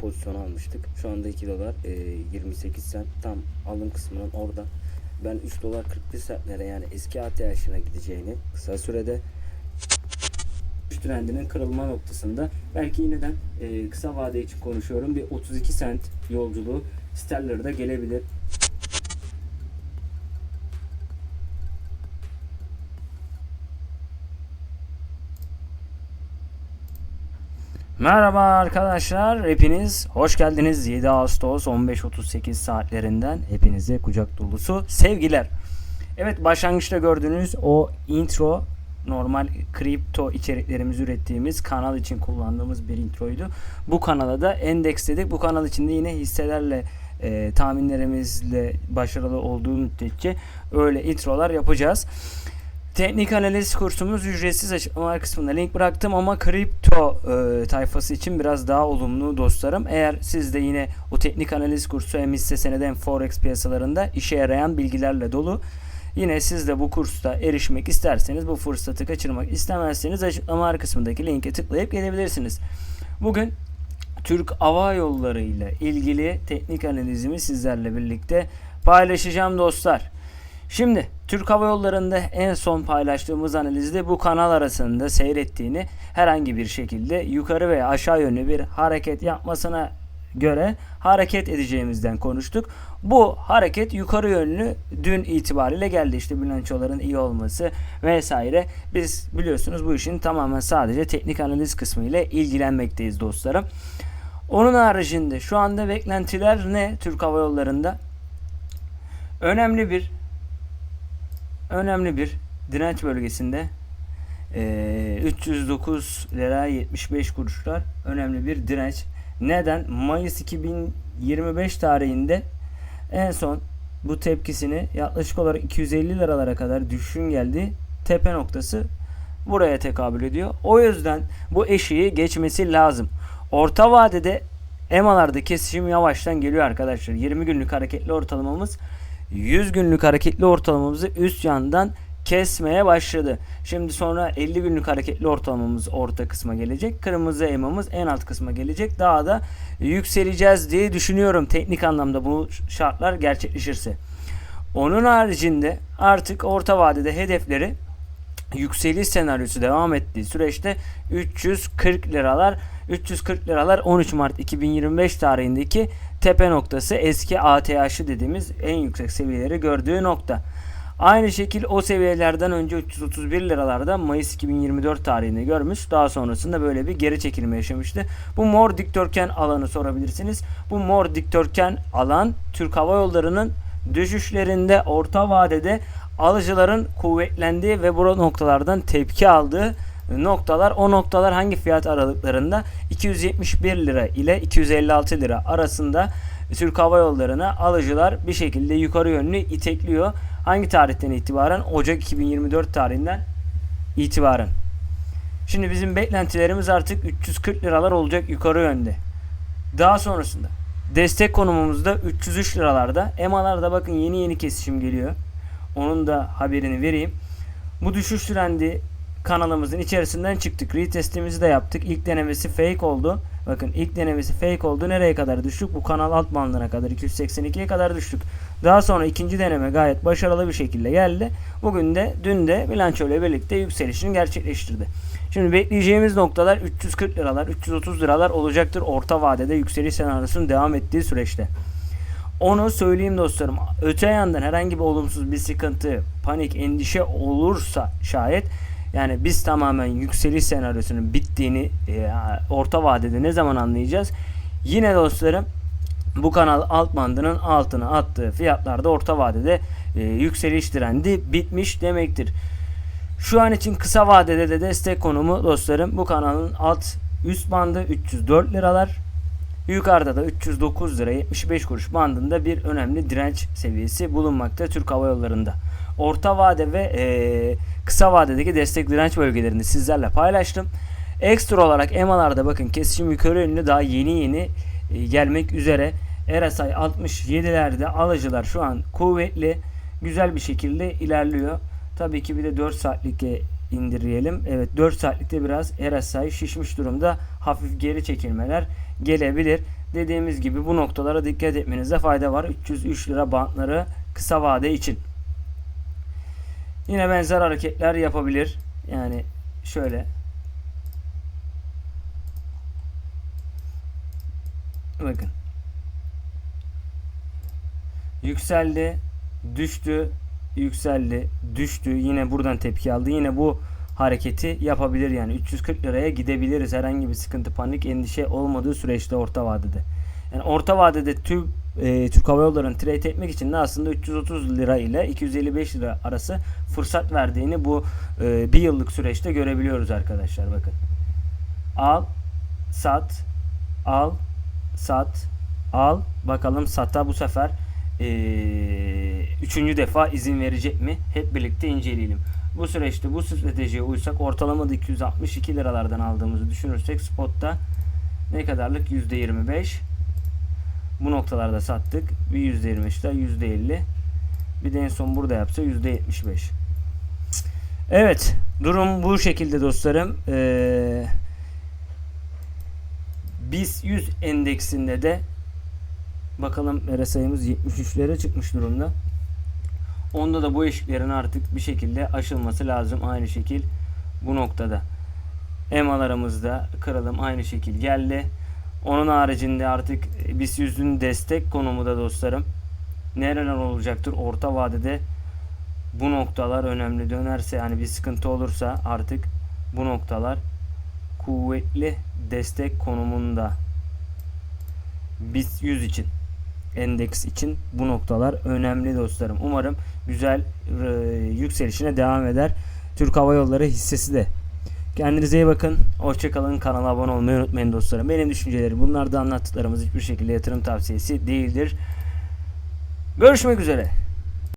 pozisyonu almıştık. Şu anda 2 dolar e, 28 cent tam alım kısmının orada. Ben 3 dolar 41 centlere yani eski ATH'ına gideceğini kısa sürede trendinin kırılma noktasında belki yineden e, kısa vade için konuşuyorum bir 32 cent yolculuğu Stellar'da gelebilir. Merhaba arkadaşlar, hepiniz hoş geldiniz. 7 Ağustos 15.38 saatlerinden hepinize kucak dolusu sevgiler. Evet başlangıçta gördüğünüz o intro normal kripto içeriklerimizi ürettiğimiz kanal için kullandığımız bir introydu. Bu kanala da endeksledik. Bu kanal içinde yine hisselerle e, tahminlerimizle başarılı olduğu müddetçe öyle introlar yapacağız. Teknik analiz kursumuz ücretsiz açıklamalar kısmında link bıraktım ama kripto e, tayfası için biraz daha olumlu dostlarım. Eğer siz de yine o teknik analiz kursu hem hisse senedi hem forex piyasalarında işe yarayan bilgilerle dolu. Yine siz de bu kursta erişmek isterseniz bu fırsatı kaçırmak istemezseniz açıklamalar kısmındaki linke tıklayıp gelebilirsiniz. Bugün Türk Hava Yolları ile ilgili teknik analizimi sizlerle birlikte paylaşacağım dostlar. Şimdi Türk Hava Yolları'nda en son paylaştığımız analizde bu kanal arasında seyrettiğini herhangi bir şekilde yukarı veya aşağı yönlü bir hareket yapmasına göre hareket edeceğimizden konuştuk. Bu hareket yukarı yönlü dün itibariyle geldi. İşte bilançoların iyi olması vesaire. Biz biliyorsunuz bu işin tamamen sadece teknik analiz kısmı ile ilgilenmekteyiz dostlarım. Onun haricinde şu anda beklentiler ne Türk Hava Yolları'nda? Önemli bir önemli bir direnç bölgesinde e, 309 lira 75 kuruşlar önemli bir direnç. Neden? Mayıs 2025 tarihinde en son bu tepkisini yaklaşık olarak 250 liralara kadar düşüşün geldi. Tepe noktası buraya tekabül ediyor. O yüzden bu eşiği geçmesi lazım. Orta vadede EMA'larda kesişim yavaştan geliyor arkadaşlar. 20 günlük hareketli ortalamamız 100 günlük hareketli ortalamamızı üst yandan kesmeye başladı. Şimdi sonra 50 günlük hareketli ortalamamız orta kısma gelecek. Kırmızı EMA'mız en alt kısma gelecek. Daha da yükseleceğiz diye düşünüyorum teknik anlamda bu şartlar gerçekleşirse. Onun haricinde artık orta vadede hedefleri yükseliş senaryosu devam ettiği süreçte 340 liralar 340 liralar 13 Mart 2025 tarihindeki tepe noktası eski ATH'ı dediğimiz en yüksek seviyeleri gördüğü nokta. Aynı şekil o seviyelerden önce 331 liralarda Mayıs 2024 tarihinde görmüş. Daha sonrasında böyle bir geri çekilme yaşamıştı. Bu mor dikdörtgen alanı sorabilirsiniz. Bu mor dikdörtgen alan Türk Hava Yolları'nın düşüşlerinde orta vadede alıcıların kuvvetlendiği ve bu noktalardan tepki aldığı noktalar. O noktalar hangi fiyat aralıklarında? 271 lira ile 256 lira arasında Türk Hava Yolları'na alıcılar bir şekilde yukarı yönlü itekliyor. Hangi tarihten itibaren? Ocak 2024 tarihinden itibaren. Şimdi bizim beklentilerimiz artık 340 liralar olacak yukarı yönde. Daha sonrasında destek konumumuzda 303 liralarda. EMA'larda bakın yeni yeni kesişim geliyor. Onun da haberini vereyim. Bu düşüş trendi kanalımızın içerisinden çıktık. Retestimizi de yaptık. İlk denemesi fake oldu. Bakın ilk denemesi fake oldu. Nereye kadar düştük? Bu kanal alt bandına kadar 282'ye kadar düştük. Daha sonra ikinci deneme gayet başarılı bir şekilde geldi. Bugün de dün de bilanço ile birlikte yükselişini gerçekleştirdi. Şimdi bekleyeceğimiz noktalar 340 liralar, 330 liralar olacaktır orta vadede yükseliş senaryosunun devam ettiği süreçte. Onu söyleyeyim dostlarım. Öte yandan herhangi bir olumsuz bir sıkıntı, panik, endişe olursa şayet yani biz tamamen yükseliş senaryosunun bittiğini e, orta vadede ne zaman anlayacağız? Yine dostlarım bu kanal alt bandının altına attığı fiyatlarda orta vadede e, yükseliş trendi bitmiş demektir. Şu an için kısa vadede de destek konumu dostlarım bu kanalın alt üst bandı 304 liralar Yukarıda da 309 lira 75 kuruş bandında bir önemli direnç seviyesi bulunmakta Türk Hava Yolları'nda. Orta vade ve e, kısa vadedeki destek direnç bölgelerini sizlerle paylaştım. Ekstra olarak EMA'larda bakın kesişim yukarı yönlü daha yeni yeni e, gelmek üzere. RSI 67'lerde alıcılar şu an kuvvetli güzel bir şekilde ilerliyor. Tabii ki bir de 4 saatlik indirelim. Evet 4 saatlikte biraz RSI şişmiş durumda. Hafif geri çekilmeler gelebilir. Dediğimiz gibi bu noktalara dikkat etmenizde fayda var. 303 lira bantları kısa vade için. Yine benzer hareketler yapabilir. Yani şöyle Bakın. Yükseldi, düştü, yükseldi, düştü. Yine buradan tepki aldı. Yine bu hareketi yapabilir yani 340 liraya gidebiliriz herhangi bir sıkıntı, panik, endişe olmadığı süreçte orta vadede. Yani orta vadede tüm e, Türk Hava Yolları'nı trade etmek için de aslında 330 lira ile 255 lira arası fırsat verdiğini bu e, bir yıllık süreçte görebiliyoruz arkadaşlar bakın. Al, sat, al, sat, al. Bakalım sata bu sefer eee, üçüncü defa izin verecek mi? Hep birlikte inceleyelim. Bu süreçte bu stratejiye uysak ortalamada 262 liralardan aldığımızı düşünürsek spotta ne kadarlık? %25. Bu noktalarda sattık. Bir %25 daha %50. Bir de en son burada yapsa %75. Evet. Durum bu şekilde dostlarım. Eee BIST 100 endeksinde de bakalım RSI'miz 73'lere çıkmış durumda. Onda da bu eşiklerin artık bir şekilde aşılması lazım. Aynı şekil bu noktada. EMA'larımızda kırılım aynı şekil geldi. Onun haricinde artık BIST 100'ün destek konumu da dostlarım. Nereler olacaktır? Orta vadede bu noktalar önemli. Dönerse yani bir sıkıntı olursa artık bu noktalar kuvvetli destek konumunda BIST 100 için endeks için bu noktalar önemli dostlarım. Umarım güzel e, yükselişine devam eder. Türk Hava Yolları hissesi de. Kendinize iyi bakın. Hoşçakalın. Kanala abone olmayı unutmayın dostlarım. Benim düşüncelerim bunlar da anlattıklarımız hiçbir şekilde yatırım tavsiyesi değildir. Görüşmek üzere.